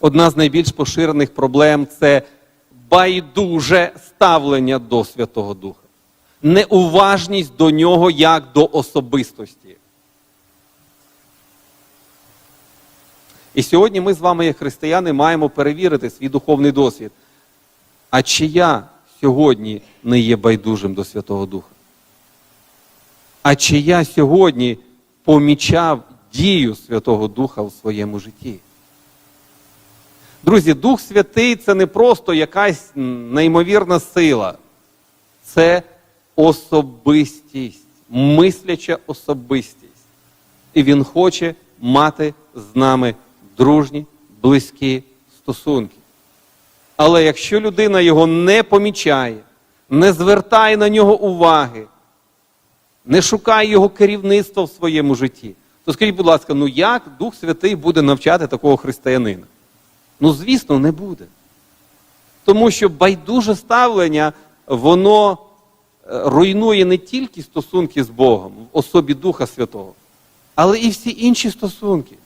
Одна з найбільш поширених проблем це байдуже ставлення до Святого Духа, неуважність до нього як до особистості. І сьогодні ми з вами, як християни, маємо перевірити свій духовний досвід. А чи я сьогодні не є байдужим до Святого Духа? А чи я сьогодні помічав дію Святого Духа у своєму житті? Друзі, Дух Святий це не просто якась неймовірна сила, це особистість, мисляча особистість. І Він хоче мати з нами дружні, близькі стосунки. Але якщо людина його не помічає, не звертає на нього уваги, не шукає його керівництва в своєму житті, то скажіть, будь ласка, ну як Дух Святий буде навчати такого християнина? Ну, звісно, не буде. Тому що байдуже ставлення, воно е, руйнує не тільки стосунки з Богом в особі Духа Святого, але і всі інші стосунки.